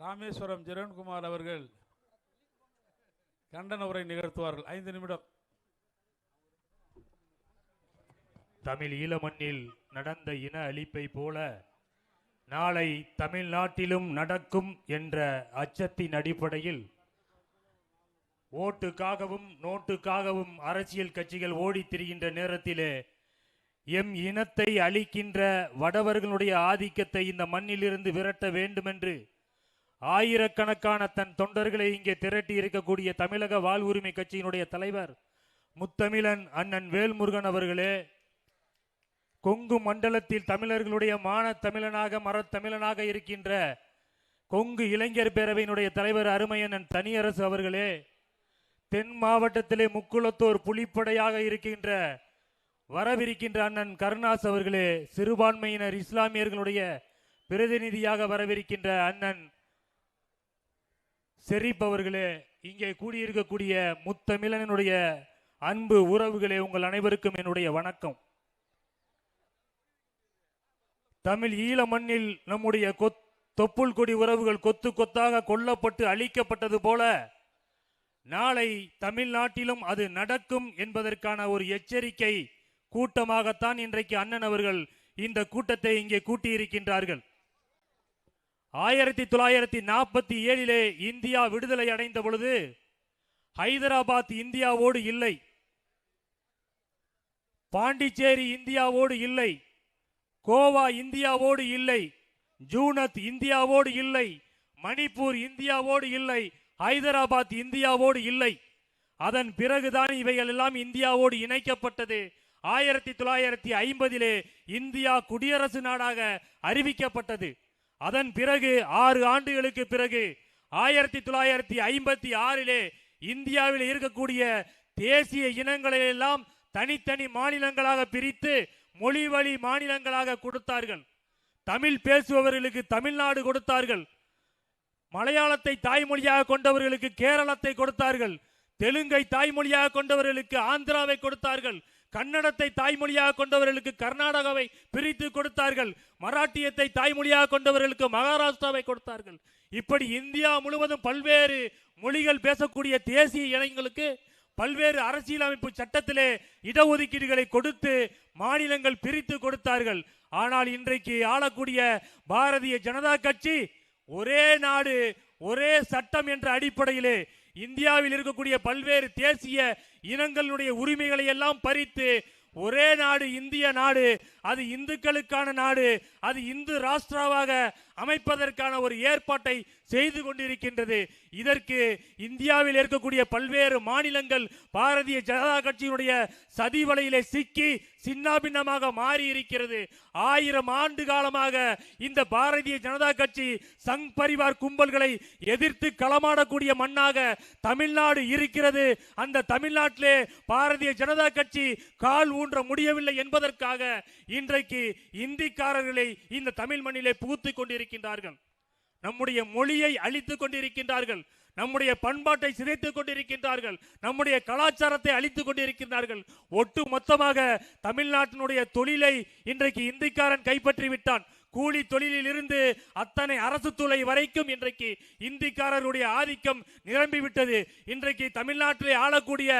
ராமேஸ்வரம் ஜெரன்குமார் அவர்கள் கண்டன உரை நிகழ்த்துவார்கள். ஐந்து நிமிடம். தமிழ் ஈழமண்ணில் நடந்த இன அழிப்பை போல நாளை தமிழ்நாட்டிலும் நடக்கும் என்ற அச்சத்தின் அடிப்படையில் ஓட்டுக்காகவும் நோட்டுக்காகவும் அரசியல் கட்சிகள் ஓடி திரிகின்ற நேரத்திலே எம் இனத்தை அழிக்கின்ற வடவர்களுடைய ஆதிக்கத்தை இந்த மண்ணிலிருந்து விரட்ட வேண்டுமென்று ஆயிரக்கணக்கான தன் தொண்டர்களை இங்கே திரட்டி இருக்கக்கூடிய தமிழக வாழ்வுரிமை கட்சியினுடைய தலைவர் முத்தமிழன் அண்ணன் வேல்முருகன் அவர்களே கொங்கு மண்டலத்தில் தமிழர்களுடைய மான தமிழனாக மரத்தமிழனாக இருக்கின்ற கொங்கு இளைஞர் பேரவையினுடைய தலைவர் அருமையண்ணன் தனியரசு அவர்களே தென் மாவட்டத்திலே முக்குளத்தோர் புலிப்படையாக இருக்கின்ற வரவிருக்கின்ற அண்ணன் கருணாஸ் அவர்களே சிறுபான்மையினர் இஸ்லாமியர்களுடைய பிரதிநிதியாக வரவிருக்கின்ற அண்ணன் ஷெரீப் அவர்களே இங்கே கூடியிருக்கக்கூடிய முத்தமிழனுடைய அன்பு உறவுகளே உங்கள் அனைவருக்கும் என்னுடைய வணக்கம். தமிழ் ஈழ மண்ணில் நம்முடைய கொத் தொப்புள் கொடி உறவுகள் கொத்து கொத்தாக கொல்லப்பட்டு அழிக்கப்பட்டது போல நாளை தமிழ்நாட்டிலும் அது நடக்கும் என்பதற்கான ஒரு எச்சரிக்கை கூட்டமாகத்தான் இன்றைக்கு அண்ணன் அவர்கள் இந்த கூட்டத்தை இங்கே கூட்டியிருக்கின்றார்கள். ஆயிரத்தி தொள்ளாயிரத்தி நாற்பத்தி ஏழிலே இந்தியா விடுதலை அடைந்த பொழுது ஹைதராபாத் இந்தியாவோடு இல்லை. பாண்டிச்சேரி இந்தியாவோடு இல்லை. கோவா இந்தியாவோடு இல்லை. ஜூனத் இந்தியாவோடு இல்லை. மணிப்பூர் இந்தியாவோடு இல்லை. ஹைதராபாத் இந்தியாவோடு இல்லை. அதன் பிறகுதான் இவைகள் எல்லாம் இந்தியாவோடு இணைக்கப்பட்டது. ஆயிரத்தி தொள்ளாயிரத்தி ஐம்பதிலே இந்தியா குடியரசு நாடாக அறிவிக்கப்பட்டது. அதன் பிறகு ஆறு ஆண்டுகளுக்கு பிறகு ஆயிரத்தி தொள்ளாயிரத்தி ஐம்பத்தி ஆறிலே இந்தியாவில் இருக்கக்கூடிய தேசிய இனங்களை எல்லாம் தனித்தனி மாநிலங்களாக பிரித்து மொழி வழி மாநிலங்களாக கொடுத்தார்கள். தமிழ் பேசுபவர்களுக்கு தமிழ்நாடு கொடுத்தார்கள். மலையாளத்தை தாய்மொழியாக கொண்டவர்களுக்கு கேரளத்தை கொடுத்தார்கள். தெலுங்கை தாய்மொழியாக கொண்டவர்களுக்கு ஆந்திராவை கொடுத்தார்கள். கன்னடத்தை தாய்மொழியாக கொண்டவர்களுக்கு கர்நாடகாவை பிரித்து கொடுத்தார்கள். மராட்டியத்தை தாய்மொழியாக கொண்டவர்களுக்கு மகாராஷ்டிராவை கொடுத்தார்கள். இப்படி இந்தியா முழுவதும் பல்வேறு மொழிகள் பேசக்கூடிய தேசிய இனங்களுக்கு பல்வேறு அரசியலமைப்பு சட்டத்திலே இடஒதுக்கீடுகளை கொடுத்து மாநிலங்கள் பிரித்து கொடுத்தார்கள். ஆனால் இன்றைக்கு ஆளக்கூடிய பாரதிய ஜனதா கட்சி ஒரே நாடு ஒரே சட்டம் என்ற அடிப்படையிலே இந்தியாவில் இருக்கக்கூடிய பல்வேறு தேசிய இனங்களுடைய உரிமைகளை எல்லாம் பறித்து ஒரே நாடு இந்திய நாடு அது இந்துக்களுக்கான நாடு அது இந்து ராஷ்டிராவாக அமைப்பதற்கான ஒரு ஏற்பாட்டை செய்து கொண்டிருக்கின்றது. இதற்கு இந்தியாவில் இருக்கக்கூடிய பல்வேறு மாநிலங்கள் பாரதிய ஜனதா கட்சியினுடைய சதி வலையிலே சிக்கி சின்னாபின்னமாக மாறி இருக்கிறது ஆயிரம் ஆண்டு காலமாக இந்த பாரதிய ஜனதா கட்சி சங் பரிவார் கும்பல்களை எதிர்த்து களமாடக்கூடிய மண்ணாக தமிழ்நாடு இருக்கிறது. அந்த தமிழ்நாட்டிலே பாரதிய ஜனதா கட்சி கால் ஊன்ற முடியவில்லை என்பதற்காக இன்றைக்கு இந்திக்காரர்களை இந்த தமிழ் மண்ணிலே புகுத்திக் கொண்டிருக்கின்றார்கள். நம்முடைய மொழியை அழித்துக் கொண்டிருக்கின்றார்கள். நம்முடைய பண்பாட்டை சிதைத்துக் கொண்டிருக்கின்றார்கள். நம்முடைய கலாச்சாரத்தை அழித்துக் கொண்டிருக்கின்றார்கள். ஒட்டு மொத்தமாக தமிழ்நாட்டினுடைய தொழிலை இன்றைக்கு இந்திக்காரன் கைப்பற்றி விட்டான் கூலி தொழிலில் இருந்து அத்தனை அரசு துறை வரைக்கும் இன்றைக்கு இந்திக்காரருடைய ஆதிக்கம் நிரம்பி விட்டது இன்றைக்கு தமிழ்நாட்டிலே ஆளக்கூடிய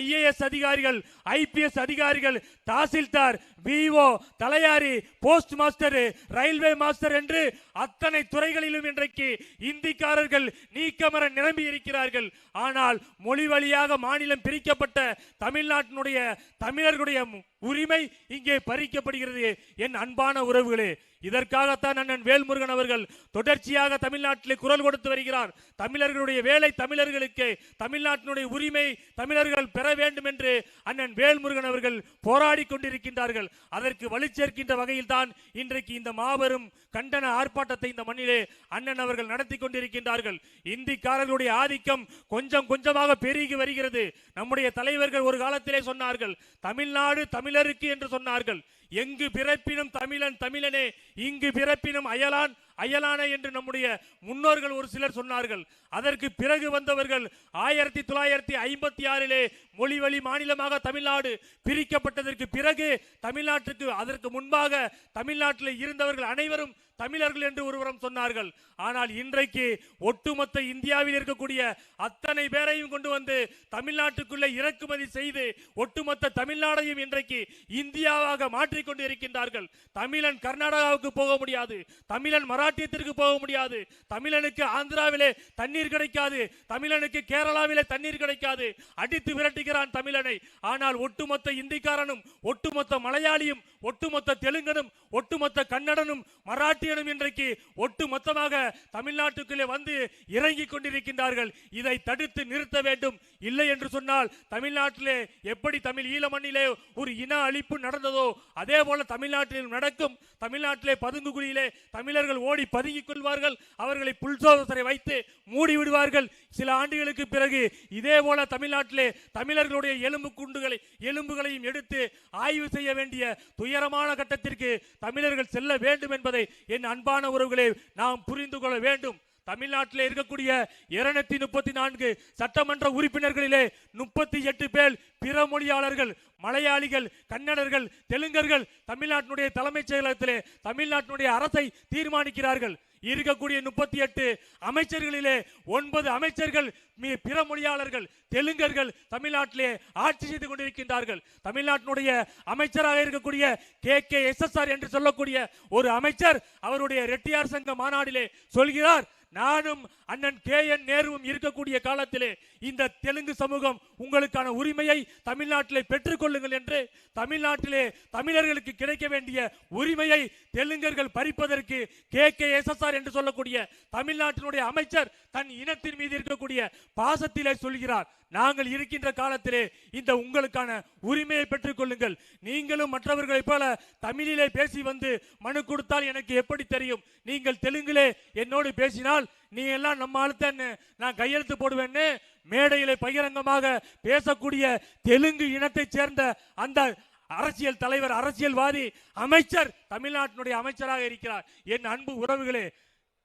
ஐஏஎஸ் அதிகாரிகள் ஐபிஎஸ் அதிகாரிகள் தாசில்தார் பிஓ தலையாரி போஸ்ட் மாஸ்டர் ரயில்வே மாஸ்டர் என்று அத்தனை துறைகளிலும் இன்றைக்கு இந்திக்காரர்கள் நீக்கமர நிரம்பி இருக்கிறார்கள் ஆனால் மொழி வழியாக மாநிலம் பிரிக்கப்பட்ட தமிழ்நாட்டினுடைய தமிழர்களுடைய உரிமை இங்கே பறிக்கப்படுகிறது. என் அன்பான உறவுகளே இதற்காகத்தான் அண்ணன் வேல்முருகன் அவர்கள் தொடர்ச்சியாக தமிழ்நாட்டிலே குரல் கொடுத்து வருகிறார். தமிழர்களுடைய வேலை தமிழர்களுக்கு. தமிழ்நாட்டினுடைய உரிமை தமிழர்கள் பெற வேண்டும் என்று அண்ணன் வேல்முருகன் அவர்கள் போராடி கொண்டிருக்கின்றார்கள். அதற்கு வலு சேர்க்கின்ற வகையில் தான் இன்றைக்கு இந்த மாபெரும் கண்டன ஆர்ப்பாட்டத்தை இந்த மண்ணிலே அண்ணன் அவர்கள் நடத்தி கொண்டிருக்கின்றார்கள். இந்திக்காரர்களுடைய ஆதிக்கம் கொஞ்சம் கொஞ்சமாக பெருகி வருகிறது. நம்முடைய தலைவர்கள் ஒரு காலத்திலே சொன்னார்கள் தமிழ்நாடு தமிழருக்கு என்று சொன்னார்கள். எங்கு பிறப்பினும் தமிழன் தமிழனே இங்கு பிறப்பினும் அயலான் அயலான என்று நம்முடைய முன்னோர்கள் ஒரு சிலர் சொன்னார்கள். அதற்கு பிறகு வந்தவர்கள் ஆயிரத்தி தொள்ளாயிரத்தி ஐம்பத்தி ஆறிலே மொழி வழி மாநிலமாக தமிழ்நாடு பிரிக்கப்பட்டதற்கு பிறகு தமிழ்நாட்டுக்கு அதற்கு முன்பாக தமிழ்நாட்டில் இருந்தவர்கள் அனைவரும் தமிழர்கள் என்று ஒருவரம் சொன்னார்கள். ஆனால் இன்றைக்கு ஒட்டுமொத்த இந்தியாவில் இருக்கக்கூடிய அத்தனை பேரையும் கொண்டு வந்து தமிழ்நாட்டுக்குள்ளே இறக்குமதி செய்து ஒட்டுமொத்த தமிழ்நாடையும் இன்றைக்கு இந்தியாவாக மாற்றிக்கொண்டு இருக்கின்றார்கள் தமிழன் கர்நாடகாவுக்கு போக முடியாது. தமிழன் மராட்டியத்திற்கு போக முடியாது. தமிழனுக்கு ஆந்திராவிலே தண்ணீர் கிடைக்காது. தமிழனுக்கு கேரளாவிலே தண்ணீர் கிடைக்காது. அடித்து விரட்டுகிறான் தமிழனை. ஆனால் ஒட்டுமொத்த இந்திக்காரனும் ஒட்டுமொத்த மலையாளியும் ஒட்டுமொத்த தெலுங்கனும் ஒட்டுமொத்த கன்னடனும் மராட்டி மராட்டியனும் இன்றைக்கு. ஒட்டுமொத்தமாக தமிழ்நாட்டுக்குள்ளே வந்து இறங்கி கொண்டிருக்கின்றார்கள். இதை தடுத்து நிறுத்த வேண்டும். இல்லை என்று சொன்னால் தமிழ்நாட்டிலே எப்படி தமிழ் ஈழ மண்ணிலே ஒரு இன அழிப்பு நடந்ததோ அதே போல தமிழ்நாட்டில் நடக்கும். தமிழ்நாட்டிலே பதுங்கு குழியிலே தமிழர்கள் ஓடி பதுங்கிக் கொள்வார்கள். அவர்களை புல்சோதனை வைத்து மூடி விடுவார்கள் சில ஆண்டுகளுக்கு பிறகு இதே போல தமிழ்நாட்டிலே தமிழர்களுடைய எலும்பு குண்டுகளை எலும்புகளையும் எடுத்து ஆய்வு செய்ய வேண்டிய துயரமான கட்டத்திற்கு தமிழர்கள் செல்ல வேண்டும் என்பதை என் அன்பான உறவுகளே நாம் புரிந்து கொள்ள வேண்டும். தமிழ்நாட்டில் இருக்கக்கூடிய இருநூத்தி முப்பத்தி நான்கு சட்டமன்ற உறுப்பினர்களிலே முப்பத்தி எட்டு பேர் பிற மொழியாளர்கள் மலையாளிகள் கன்னடர்கள் தெலுங்கர்கள் தமிழ்நாட்டினுடைய தலைமைச் செயலகத்திலே தமிழ்நாட்டினுடைய அரசை தீர்மானிக்கிறார்கள். இருக்கக்கூடிய முப்பத்தி எட்டு அமைச்சர்களிலே ஒன்பது அமைச்சர்கள் மீ பிற மொழியாளர்கள் தெலுங்கர்கள் தமிழ்நாட்டிலே ஆட்சி செய்து கொண்டிருக்கின்றார்கள். தமிழ்நாட்டினுடைய அமைச்சராக இருக்கக்கூடிய K K S S R என்று சொல்லக்கூடிய ஒரு அமைச்சர் அவருடைய ரெட்டியார் சங்க மாநாடிலே சொல்கிறார். நானும் அண்ணன் கே என் நேருவும் இருக்கக்கூடிய காலத்திலே இந்த தெலுங்கு சமூகம் உங்களுக்கான உரிமையை தமிழ்நாட்டிலே பெற்றுக்கொள்ளுங்கள் என்று தமிழ்நாட்டிலே தமிழர்களுக்கு கிடைக்க வேண்டிய உரிமையை தெலுங்கர்கள் பறிப்பதற்கு K. K. S. S. R. என்று சொல்லக்கூடிய தமிழ்நாட்டினுடைய அமைச்சர் தன் இனத்தின் மீது இருக்கக்கூடிய பாசத்திலே சொல்கிறார். நாங்கள் இருக்கின்ற காலத்திலே இந்த உங்களுக்கான உரிமையை பெற்றுக்கொள்ளுங்கள். நீங்களும் மற்றவர்களைப் போல தமிழிலே பேசி வந்து மனு கொடுத்தால் எனக்கு எப்படி தெரியும்? நீங்கள் தெலுங்கிலே என்னோடு பேசினால் நீ எல்லாம் நம்ம ஆளுத்தன்னு நான் கையெழுத்து போடுவேன்னு மேடையிலே பகிரங்கமாக பேசக்கூடிய தெலுங்கு இனத்தைச் சேர்ந்த அந்த அரசியல் தலைவர் அரசியல்வாதி அமைச்சர் தமிழ்நாட்டினுடைய அமைச்சராக இருக்கிறார். என் அன்பு உறவுகளே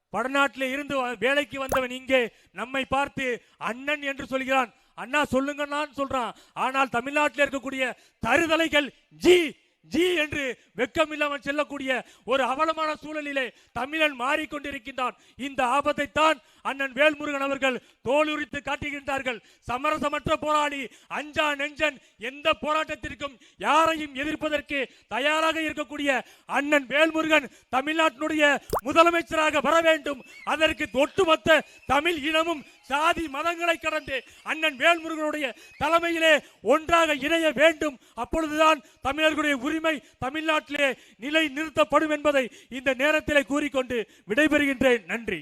வடநாட்டில் இருந்து வ- வேலைக்கு வந்தவன் இங்கே நம்மை பார்த்து அண்ணன் என்று சொல்கிறான். அண்ணா சொல்லுங்கண்ணான்னு சொல்றான். ஆனால் தமிழ்நாட்டில் இருக்கக்கூடிய தருதலைகள் ஜி ஜி என்று வெக்கமில்லாமல் செல்லக்கூடிய ஒரு அவலமான சூழலிலே தமிழன் மாறிக்கொண்டிருக்கின்றான். இந்த ஆபத்தை தான் அண்ணன் வேல்முருகன் அவர்கள் தோலுரித்து காட்டுகின்றார்கள். சமரசமற்ற போராளி அஞ்சா நெஞ்சன் எந்த போராட்டத்திற்கும் யாரையும் எதிர்ப்பதற்கு தயாராக இருக்கக்கூடிய அண்ணன் வேல்முருகன் தமிழ்நாட்டினுடைய முதலமைச்சராக வர வேண்டும். அதற்கு ஒட்டுமொத்த தமிழ் இனமும் சாதி மதங்களை கடந்து அண்ணன் வேல்முருகனுடைய தலைமையிலே ஒன்றாக இணைய வேண்டும். அப்பொழுதுதான் தமிழர்களுடைய உரிமை தமிழ்நாட்டிலே நிலை நிறுத்தப்படும் என்பதை இந்த நேரத்திலே கூறிக்கொண்டு விடைபெறுகின்றேன். நன்றி.